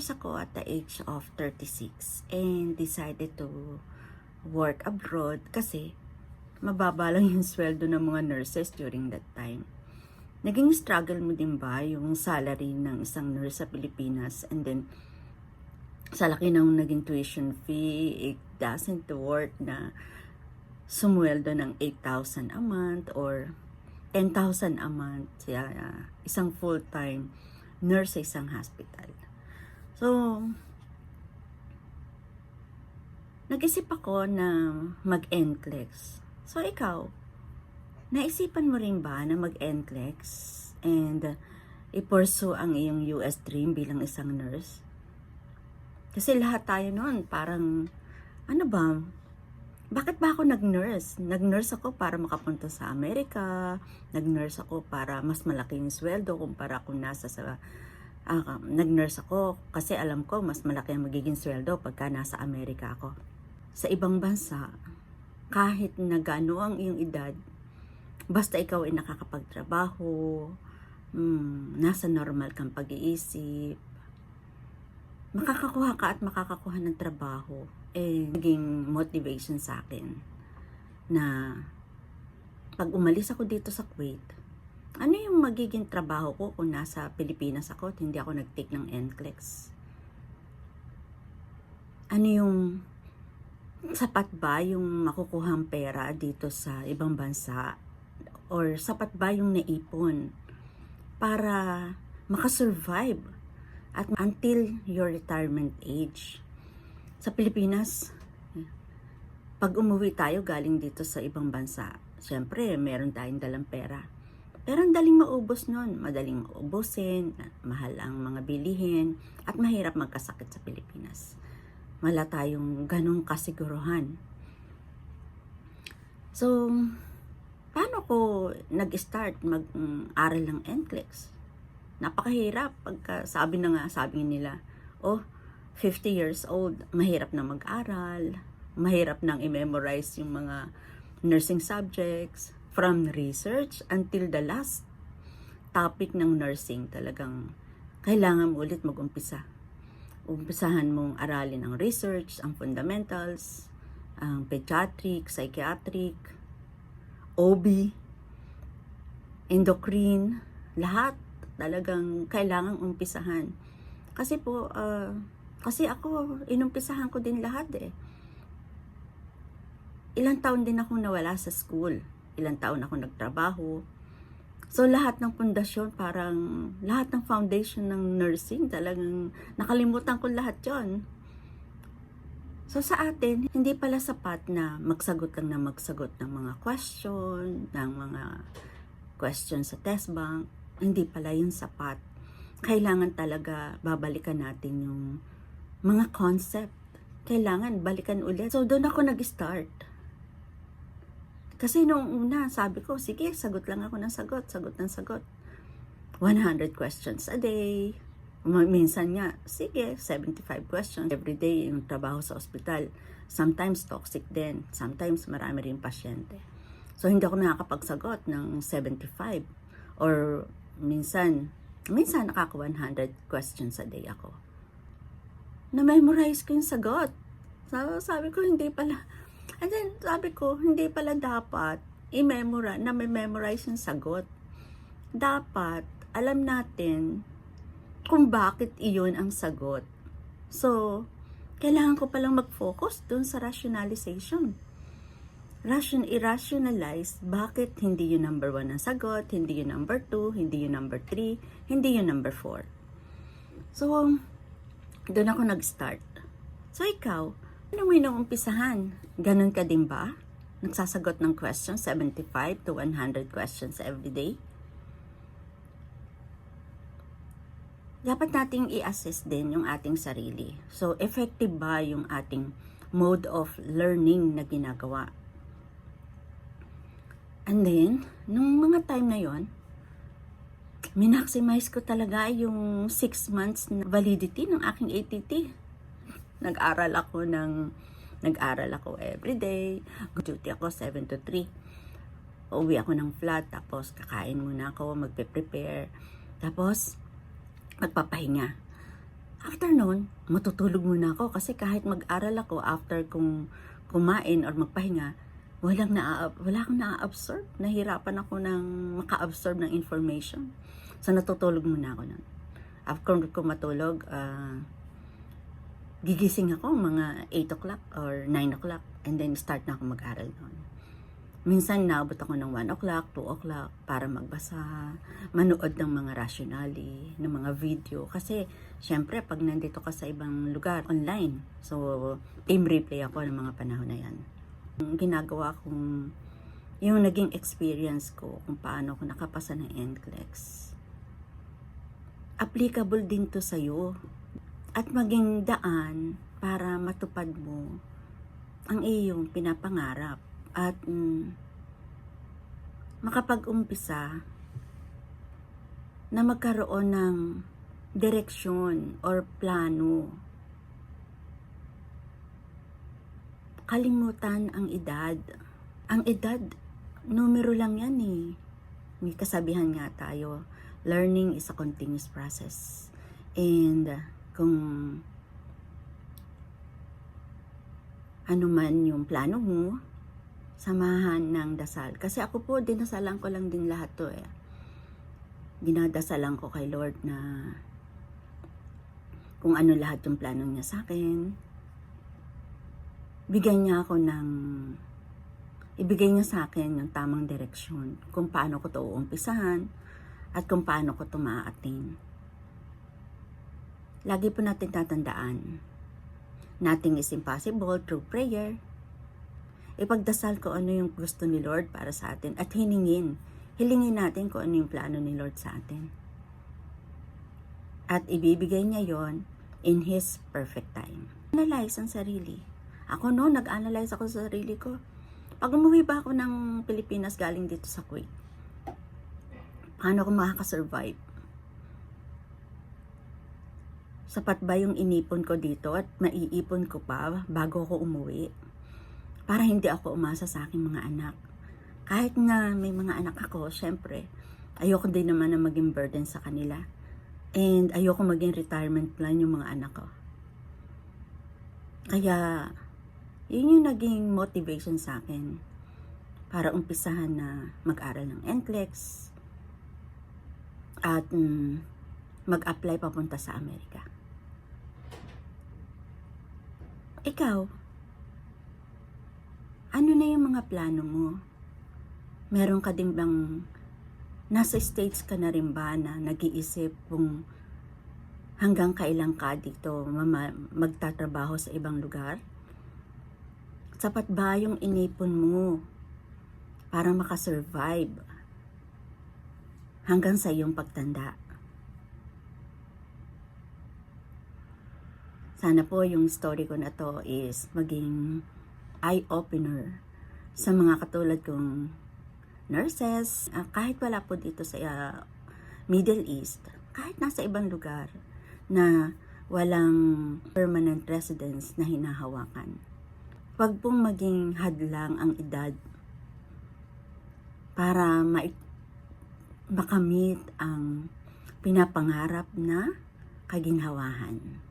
nurse ako at the age of 36 and decided to work abroad kasi mababa lang yung sweldo ng mga nurses during that time. Naging struggle mo din ba yung salary ng isang nurse sa Pilipinas and then sa laki ng naging tuition fee, it doesn't worth na sumweldo ng 8,000 a month or 10,000 a month sa uh, isang full-time nurse sa isang hospital. So, nag-isip ako na mag-NCLEX. So, ikaw, naisipan mo rin ba na mag-NCLEX and uh, i-pursue ang iyong US dream bilang isang nurse? Kasi lahat tayo noon, parang, ano ba, bakit ba ako nag-nurse? Nag-nurse ako para makapunta sa Amerika, nag-nurse ako para mas malaki yung sweldo kumpara kung nasa sa, ah, nag-nurse ako kasi alam ko mas malaki ang magiging sweldo pagka nasa Amerika ako. Sa ibang bansa, kahit na gaano ang iyong edad, basta ikaw ay nakakapagtrabaho, hmm, nasa normal kang pag-iisip, makakakuha ka at makakakuha ng trabaho, eh, naging motivation sa akin na pag umalis ako dito sa Kuwait, ano yung magiging trabaho ko kung nasa Pilipinas ako at hindi ako nag-take ng NCLEX? Ano yung sapat ba yung makukuhang pera dito sa ibang bansa? Or sapat ba yung naipon para makasurvive at until your retirement age? Sa Pilipinas, pag umuwi tayo galing dito sa ibang bansa, syempre meron tayong dalang pera. Pero ang daling maubos nun, madaling maubusin, mahal ang mga bilihin, at mahirap magkasakit sa Pilipinas. Wala tayong ganong kasiguruhan. So, paano ko nag-start mag-aral ng NCLEX? Napakahirap pagka sabi na nga, sabi nila, oh, 50 years old, mahirap na mag-aral, mahirap nang i-memorize yung mga nursing subjects, from research until the last topic ng nursing talagang kailangan mo ulit mag-umpisa. Umpisahan mong aralin ang research, ang fundamentals, ang pediatric, psychiatric, OB, endocrine, lahat talagang kailangang umpisahan. Kasi po, uh, kasi ako, inumpisahan ko din lahat eh. Ilang taon din akong nawala sa school ilang taon ako nagtrabaho. So lahat ng pundasyon, parang lahat ng foundation ng nursing, talagang nakalimutan ko lahat yon. So sa atin, hindi pala sapat na magsagot lang na magsagot ng mga question, ng mga question sa test bank. Hindi pala yun sapat. Kailangan talaga babalikan natin yung mga concept. Kailangan balikan ulit. So doon ako nag-start kasi nung una, sabi ko, sige, sagot lang ako ng sagot, sagot ng sagot. 100 questions a day. Minsan nga, sige, 75 questions every day yung trabaho sa ospital. Sometimes toxic din. Sometimes marami rin pasyente. So, hindi ako nakakapagsagot ng 75. Or minsan, minsan nakaka 100 questions a day ako. Na-memorize ko yung sagot. So, sabi ko, hindi pala, And then, sabi ko, hindi pala dapat i-memorize, na may memorize yung sagot. Dapat, alam natin kung bakit iyon ang sagot. So, kailangan ko palang mag-focus dun sa rationalization. Ration, i-rationalize bakit hindi yung number one ang sagot, hindi yung number two, hindi yung number three, hindi yung number four. So, doon ako nag-start. So, ikaw, ano mo inuumpisahan? Ganon ka din ba? Nagsasagot ng questions, 75 to 100 questions every day? Dapat nating i-assess din yung ating sarili. So, effective ba yung ating mode of learning na ginagawa? And then, nung mga time na yon, minaximize ko talaga yung 6 months na validity ng aking ATT nag-aral ako ng nag-aral ako everyday. Duty ako 7 to 3. Uwi ako ng flat, tapos kakain muna ako, magpe-prepare. Tapos, magpapahinga. After nun, matutulog muna ako kasi kahit mag-aral ako after kung kumain or magpahinga, walang na wala akong na-absorb. Nahirapan ako ng maka-absorb ng information. So natutulog muna ako nun. After ko matulog, ah, gigising ako mga 8 o'clock or 9 o'clock and then start na ako mag-aral noon. Minsan naabot ako ng 1 o'clock, 2 o'clock para magbasa, manood ng mga rationale, ng mga video. Kasi, syempre, pag nandito ka sa ibang lugar, online. So, team replay ako ng mga panahon na yan. Yung ginagawa kong, yung naging experience ko kung paano ako nakapasa ng NCLEX. Applicable din to sa'yo. At maging daan para matupad mo ang iyong pinapangarap at mm, makapag-umpisa na magkaroon ng direksyon or plano. Kalimutan ang edad. Ang edad, numero lang yan eh. May kasabihan nga tayo, learning is a continuous process. And kung ano man yung plano mo, samahan ng dasal. Kasi ako po, dinasalan ko lang din lahat to eh. Dinadasalan ko kay Lord na kung ano lahat yung plano niya sa akin. Bigyan niya ako ng ibigay niya sa akin yung tamang direksyon kung paano ko to uumpisahan at kung paano ko to ma-attain. Lagi po natin tatandaan, nothing is impossible through prayer. Ipagdasal ko ano yung gusto ni Lord para sa atin at hiningin. Hilingin natin kung ano yung plano ni Lord sa atin. At ibibigay niya yon in His perfect time. Analyze ang sarili. Ako no, nag-analyze ako sa sarili ko. Pag umuwi ba ako ng Pilipinas galing dito sa Kuwait, paano ako makakasurvive? Sapat ba yung inipon ko dito at maiipon ko pa bago ako umuwi? Para hindi ako umasa sa aking mga anak. Kahit na may mga anak ako, syempre, ayoko din naman na maging burden sa kanila. And ayoko maging retirement plan yung mga anak ko. Kaya, yun yung naging motivation sa akin para umpisahan na mag-aral ng NCLEX at mm, mag-apply papunta sa Amerika. Ikaw, ano na yung mga plano mo? Meron ka din bang nasa stage ka na rin ba na nag-iisip kung hanggang kailan ka dito mama, magtatrabaho sa ibang lugar? Sapat ba yung inipon mo para makasurvive hanggang sa iyong pagtanda? Sana po yung story ko na to is maging eye-opener sa mga katulad kong nurses, ah, kahit wala po dito sa ah, Middle East, kahit nasa ibang lugar na walang permanent residence na hinahawakan. Huwag pong maging hadlang ang edad para ma- makamit ang pinapangarap na kaginhawahan.